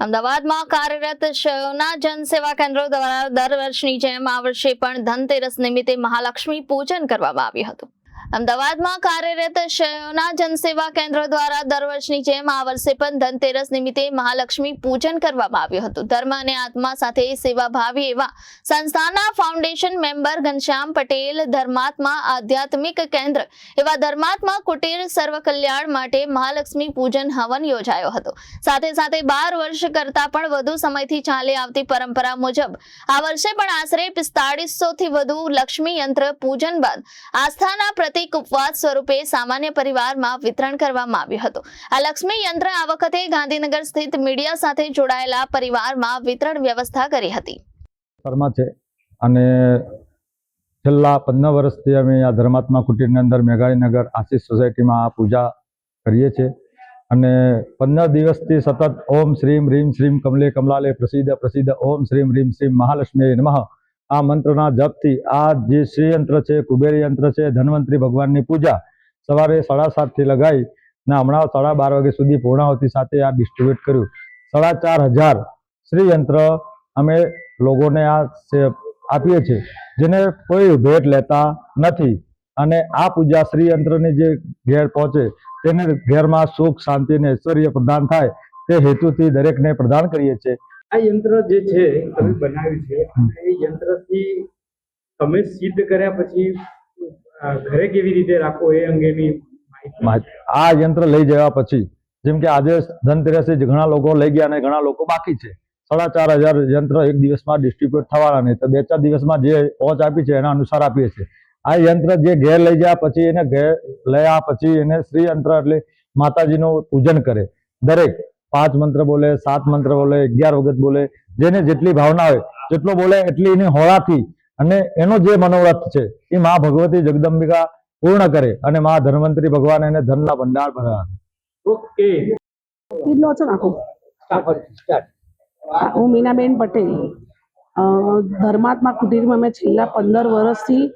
અમદાવાદમાં કાર્યરત શયોના જનસેવા કેન્દ્રો દ્વારા દર વર્ષની જેમ આ વર્ષે પણ ધનતેરસ નિમિત્તે મહાલક્ષ્મી પૂજન કરવામાં આવ્યું હતું. અમદાવાદમાં કાર્યરત શહેરોના જનસેવા કેન્દ્ર દ્વારા દર વર્ષની જેમ આ વર્ષે પણ ધનતેરસ નિમિત્તે મહાલક્ષ્મી પૂજન કરવામાં આવ્યું હતું. ધર્મ અને આત્મા સાથે સેવાભાવી એવા સંસ્થાના ફાઉન્ડેશન મેમ્બર ઘનશ્યામ પટેલ, ધર્માત્મા આધ્યાત્મિક કેન્દ્ર એવા ધર્માત્મા કુટીર સર્વ કલ્યાણ માટે મહાલક્ષ્મી પૂજન હવન યોજાયો હતો. સાથે સાથે બાર વર્ષ કરતા પણ વધુ સમયથી ચાલી આવતી પરંપરા મુજબ આ વર્ષે પણ આશરે પિસ્તાળીસો થી વધુ લક્ષ્મી યંત્ર પૂજન બાદ આસ્થાના પ્રતિક ઉપવાસ સ્વરૂપે સામાન્ય પરિવારમાં વિતરણ કરવામાં આવ્યું હતું. આ લક્ષ્મી યંત્ર આ વખતે ગાંધીનગર સ્થિત મીડિયા સાથે જોડાયેલા પરિવારમાં વિતરણ વ્યવસ્થા કરી હતી. અને છેલ્લા પંદર વર્ષથી અમે આ ધર્માત્મા કુટીરની અંદર મેઘાણીનગર આશીષ સોસાયટીમાં આ પૂજા કરીએ છીએ. અને પંદર દિવસથી સતત ઓમ શ્રીમ, રીમ શ્રીમ, કમલે કમલાલે પ્રસિદ્ધ પ્રસિદ્ધ ઓમ શ્રીમ, રીમ શ્રીમ મહાલક્ષ્મી નમઃ આ મંત્રના જપથી આ જે શ્રી યંત્ર છે, કુબેર યંત્ર છે, ધન્વંતરી ભગવાનની પૂજા સવારે સાડા સાતથી લગાવી ને હમણાં સાડા બાર વાગ્યા સુધી પૂર્ણાવતી સાથે આ ડિસ્ટ્રીબ્યુટ કર્યું. સાડા ચાર હજાર શ્રી યંત્ર અમે લોકોને આ આપીએ છીએ, જેને કોઈ ભેટ લેતા નથી. અને આ પૂજા શ્રી યંત્રની જે ઘેર પહોંચે, તેને ઘેરમાં સુખ, શાંતિ અને ઐશ્વર્ય પ્રદાન થાય તે હેતુથી દરેકને પ્રદાન કરીએ છીએ. આ યંત્ર જે છે તમે બનાવ્યું છે એ યંત્રથી તમે સિદ્ધ કર્યા પછી ઘરે કેવી રીતે રાખો એ અંગેની આ યંત્ર લઈ જવા પછી જેમ કે આજે ધનતેરસે ઘણા લોકો લઈ ગયા અને ઘણા લોકો બાકી છે. સાડા ચાર હજાર યંત્ર એક દિવસમાં ડિસ્ટ્રીબ્યુટ થવાના નહીં તો બે ચાર દિવસમાં જે પહોંચ આપી છે એના અનુસાર આપીએ છીએ. આ યંત્ર જે ઘેર લઈ ગયા પછી એને ઘેર લયા પછી એને શ્રી યંત્ર એટલે માતાજીનું પૂજન કરે. દરેક પાંચ મંત્ર બોલે સાત મંત્ર બોલે અગિયાર વખત બોલે જેને જેટલી ભાવના હોય જેટલો બોલે એટલી એની હોળાથી અને એનો જે મનોરથ છે એ મા ભગવતી જગદંબિકા પૂર્ણ કરે અને મા ધન્વંતરી ભગવાન એને ધનના ભંડાર ભરા ઓકે. કેટલો છો નાખો હું મીનાબેન પટેલ. અ, ધર્માત્મા કુટીરમાં અમે છેલ્લા પંદર વર્ષથી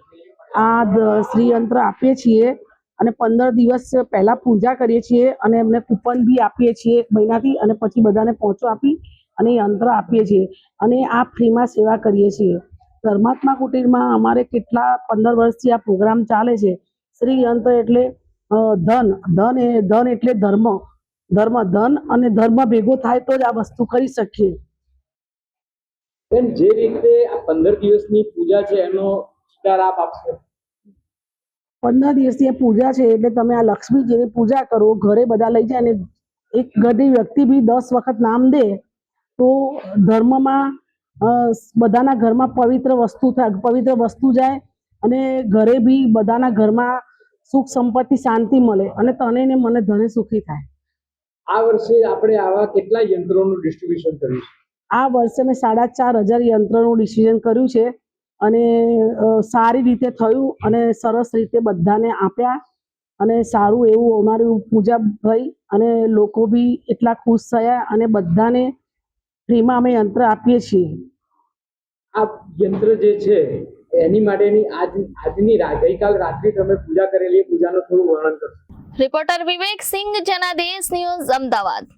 આ શ્રીયંત્ર આપીએ છીએ. અને પંદર દિવસ પહેલા પૂજા કરીએ છીએ અને એમને કૂપન બી આપીએ છીએ એક મહિનાથી અને પછી બધાને પહોંચો આપી અને યંત્ર આપીએ છીએ અને આ ફ્રીમાં સેવા કરીએ છીએ. ધર્માત્મા કુટીરમાં અમારે કેટલા પંદર વર્ષથી આ પ્રોગ્રામ ચાલે છે. શ્રી યંત્ર એટલે ધન ધન એ, ધન એટલે ધર્મ. ધર્મ, ધન અને ધર્મ ભેગો થાય તો જ આ વસ્તુ કરી શકીએ. જે રીતે આ પંદર દિવસની પૂજા છે એનો આપશો? પંદર દિવસની પૂજા છે એટલે તમે આ લક્ષ્મીજીની પૂજા કરો ઘરે બધા લઈ જાય અને એક ઘરની વ્યક્તિ બી દસ વખત નામ દે તો ધર્મમાં બધાના ઘરમાં પવિત્ર વસ્તુ થાય પવિત્ર વસ્તુ જાય અને ઘરે બી બધાના ઘરમાં સુખ સંપત્તિ શાંતિ મળે અને તને ને મને ધને સુખી થાય. આ વર્ષે આપણે આવા કેટલા યંત્રોનું ડિસ્ટ્રીબ્યુશન કર્યું છે? આ વર્ષે મેં સાડા ચાર હજાર યંત્રનું ડિસિઝન કર્યું છે. અને સારી રીતે થયું અને સરસ રીતે બધાને આપ્યા. અને સારું એવું અમારું પૂજા થઈ અને લોકો બી એટલા ખુશ થયા અને બધાને ફ્રીમાં અમે યંત્ર આપીએ છીએ. આ યંત્ર જે છે એની માટેની આજ આજની રા- ગઈકાલ રાત્રે તમે પૂજા કરેલી પૂજાનું થોડું વર્ણન કરશો. Reporter Vivek Singh Janadesh news Ahmedabad.